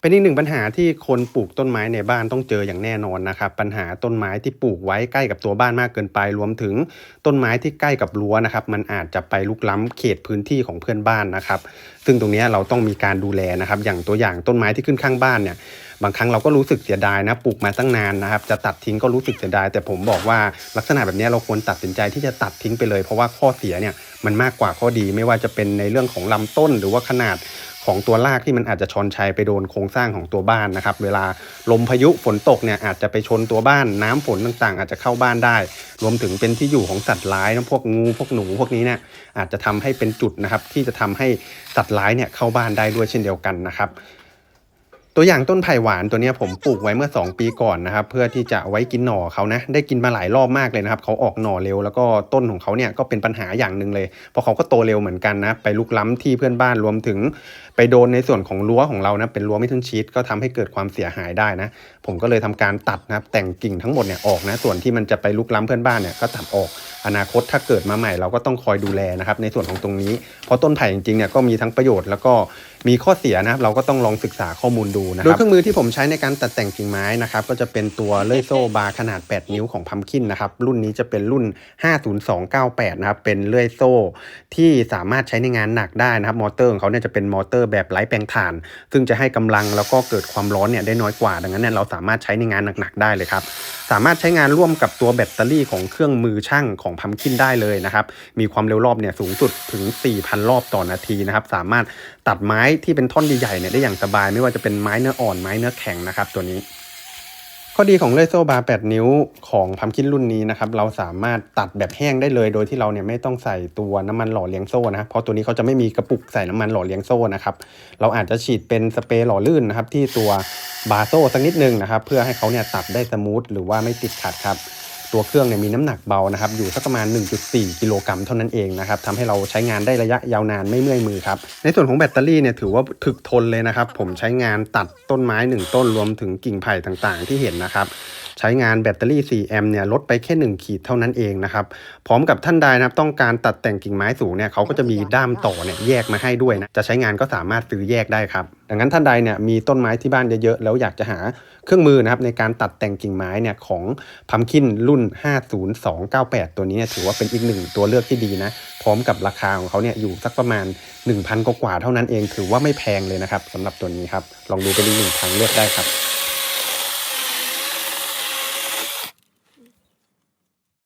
เป็นอีกหนึ่งปัญหาที่คนปลูกต้นไม้ในบ้านต้องเจออย่างแน่นอนนะครับ ปัญหาต้นไม้ที่ปลูกไว้ใกล้กับตัวบ้านมากเกินไป รวมถึงต้นไม้ที่ใกล้กับรั้วนะครับ มันอาจจะไปลุกล้ำเขตพื้นที่ของเพื่อนบ้านนะครับ ซึ่งตรงนี้เราต้องมีการดูแลนะครับ อย่างตัวอย่างต้นไม้ที่ขึ้นข้างบ้านเนี่ยบางครั้งเราก็รู้สึกเสียดายนะปลูกมาตั้งนานนะครับ จะตัดทิ้งก็รู้สึกเสียดาย แต่ผมบอกว่าลักษณะแบบนี้เราควรตัดสินใจที่จะตัดทิ้งไปเลย เพราะว่าข้อเสียเนี่ยมันมากกว่าข้อดีไม่ว่าจะเป็นในเรื่องของลำต้นหรือว่าขนาด ของตัวรากที่มันอาจจะชนชัยไปโดนโครงสร้างของตัวบ้านนะครับ เวลาลมพายุฝนตกเนี่ยอาจจะไปชนตัวบ้าน น้ำฝนต่างๆ อาจจะเข้าบ้านได้ รวมถึงเป็นที่อยู่ของสัตว์ร้ายนะพวกงูพวกหนูพวกนี้เนี่ยอาจจะทำให้เป็นจุดนะครับที่จะทำให้สัตว์ร้ายเนี่ยเข้าบ้านได้ด้วยเช่นเดียวกันนะครับ ตัวอย่างต้นไผ่หวานตัวนี้ผมปลูกไว้เมื่อ 2 ปีก่อนนะครับ เพื่อที่จะไว้กินหน่อเขานะ ได้กินมาหลายรอบมากเลยนะครับเขาออกหน่อเร็วแล้วก็ต้นของเขาเนี่ยก็เป็นปัญหาอย่างหนึ่งเลยเพราะเขาก็โตเร็วเหมือนกันนะ ไปลุกล้ำที่เพื่อนบ้านรวมถึง ไปโดนในส่วนของรั้วของเรานะเป็นรั้วไม่ทึนชีตก็ทำให้เกิดความเสียหายได้นะ ผมก็เลยทำการตัดนะครับแต่งกิ่งทั้งหมดเนี่ยออกนะ ส่วนที่มันจะไปลุกล้ำเพื่อนบ้านเนี่ยก็ตัดออกอนาคตถ้าเกิดมาใหม่เราก็ต้องคอยดูแลนะครับในส่วนของตรงนี้ เพราะต้นไผ่จริงๆเนี่ยก็มีทั้งประโยชน์แล้วก็มีข้อเสียนะครับเราก็ต้องลองศึกษาข้อมูลดูนะครับโดยเครื่องมือที่ผมใช้ในการตัดแต่งกิ่งไม้นะครับก็จะเป็นตัวเลื่อยโซ่บาร์ขนาด 8 นิ้วของพัมคินนะครับรุ่นนี้จะเป็นรุ่น 50298 นะครับเป็นเลื่อยโซ่ที่สามารถใช้ในงานหนักได้นะครับมอเตอร์ของเขาเนี่ยจะเป็นมอเตอร์แบบไร้แปลงถ่าน ซึ่งจะให้กำลังแล้วก็เกิดความร้อนเนี่ยได้น้อยกว่า ดังนั้นเนี่ยเราสามารถใช้ในงานหนักๆได้เลยครับ สามารถใช้งานร่วมกับตัวแบตเตอรี่ของเครื่องมือช่างของพัมคินได้เลยนะครับ มีความเร็วรอบเนี่ยสูงสุดถึง 4,000 รอบต่อนาทีนะครับ สามารถตัดไม้ที่เป็นท่อนใหญ่ๆเนี่ยได้อย่างสบาย ไม่ว่าจะเป็นไม้เนื้ออ่อนไม้เนื้อแข็งนะครับตัวนี้ ข้อดีของเล่ยโซ่บาร์8นิ้วของพัมคินรุ่นนี้นะครับเราสามารถตัดแบบแห้งได้เลย โดยที่เราเนี่ยไม่ต้องใส่ตัวน้ำมันหล่อเลี้ยงโซ่นะเพราะตัวนี้เขาจะไม่มีกระปุกใส่น้ำมันหล่อเลี้ยงโซ่นะครับเราอาจจะฉีดเป็นสเปรย์หล่อลื่นนะครับที่ตัวบาร์โซ่สักนิดนึงนะครับเพื่อให้เขาเนี่ยตัดได้สมูทหรือว่าไม่ติดขัดครับ ตัวเครื่องเนี่ยมีน้ำหนักเบานะครับอยู่สักประมาณ 1.4 กิโลกรัมเท่านั้นเองนะครับทำให้เราใช้งานได้ระยะยาวนานไม่เมื่อยมือครับในส่วนของแบตเตอรี่เนี่ยถือว่าถึกทนเลยนะครับ ผมใช้งานตัดต้นไม้ 1 ต้นรวมถึงกิ่งไผ่ต่างๆ ที่เห็นนะครับ ใช้งานแบตเตอรี่ 4 แอมป์เนี่ยลดไปแค่ 1 ขีดเท่านั้นเองนะครับ พร้อมกับท่านใดนะครับต้องการตัดแต่งกิ่งไม้สูงเนี่ยเขาก็จะมีด้ามต่อเนี่ยแยกมาให้ด้วยนะจะใช้งานก็สามารถซื้อแยกได้ครับดังนั้นท่านใดเนี่ยมีต้นไม้ที่บ้านเยอะๆแล้วอยากจะหาเครื่องมือนะครับในการตัดแต่งกิ่งไม้เนี่ยของพัมคินรุ่น 50298 ตัวนี้เนี่ยถือว่าเป็นอีกหนึ่งตัวเลือกที่ดีนะพร้อมกับราคาของเขาเนี่ยอยู่สักประมาณ 1,000 กว่าเท่านั้นเอง ถือว่าไม่แพงเลยนะครับสำหรับตัวนี้ครับลองดูเป็นอีกหนึ่งทางเลือกได้ครับ